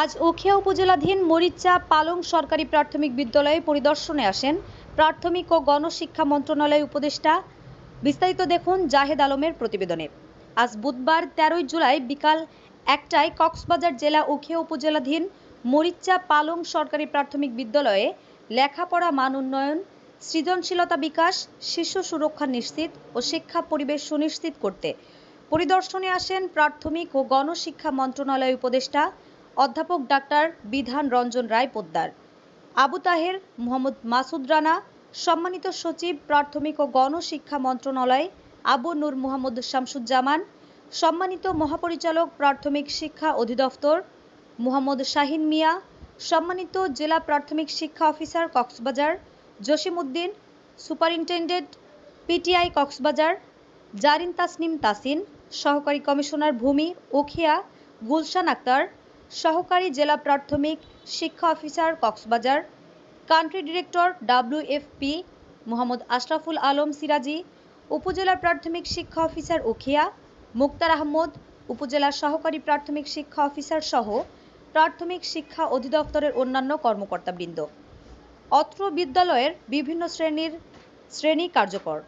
আজ উখিয়া উপজেলাধীন মরিচা পালং সরকারি প্রাথমিক বিদ্যালয়ে পরিদর্শনে আসেন প্রাথমিক ও গণশিক্ষা মন্ত্রণালয় উপদেষ্টা। বিস্তারিত দেখুন জাহেদ আলমের প্রতিবেদনে। আজ বুধবার তেরোই জুলাই বিকাল একটায় কক্সবাজার জেলা উখিয়া উপজেলাধীন মরিচা পালং সরকারি প্রাথমিক বিদ্যালয়ে লেখাপড়া মান উন্নয়ন, সৃজনশীলতা বিকাশ, শিশু সুরক্ষা নিশ্চিত ও শিক্ষা পরিবেশ সুনিশ্চিত করতে। পরিদর্শনে আসেন প্রাথমিক ও গণশিক্ষা মন্ত্রণালয় উপদেষ্টা অধ্যাপক ডাক্তার বিধান রঞ্জন রায় পোদ্দার। আবু তাহের, মোহাম্মদ মাসুদ রানা, সম্মানিত সচিব, প্রাথমিক ও গণশিক্ষা মন্ত্রণালয়, আবু নূর মোহাম্মদ শামসুজ্জামান, সম্মানিত মহাপরিচালক, প্রাথমিক শিক্ষা অধিদপ্তর, মোহাম্মদ শাহিন মিয়া, সম্মানিত জেলা প্রাথমিক শিক্ষা officer, Cox's Bazar Jasimuddin superintendent, PTI, Cox's Bazar, Zarin Tasnim Tasin, সহকারী কমিশনার ভূমি উখিয়া গুলশান আক্তার সহকারী জেলা প্রাথমিক শিক্ষা officer Cox's Bazar, country director WFP Mohammad Ashraful Alam Siraji, upazila প্রাথমিক শিক্ষা অফিসার উখিয়া মুক্তার আহমদ, উপজেলা সহকারী প্রাথমিক শিক্ষা অফিসার সহ প্রাথমিক শিক্ষা অধিদপ্তরের অন্যান্য কর্মকর্তাবৃন্দ। অত্র বিদ্যালয়ের বিভিন্ন শ্রেণির শ্রেণি কার্যকর।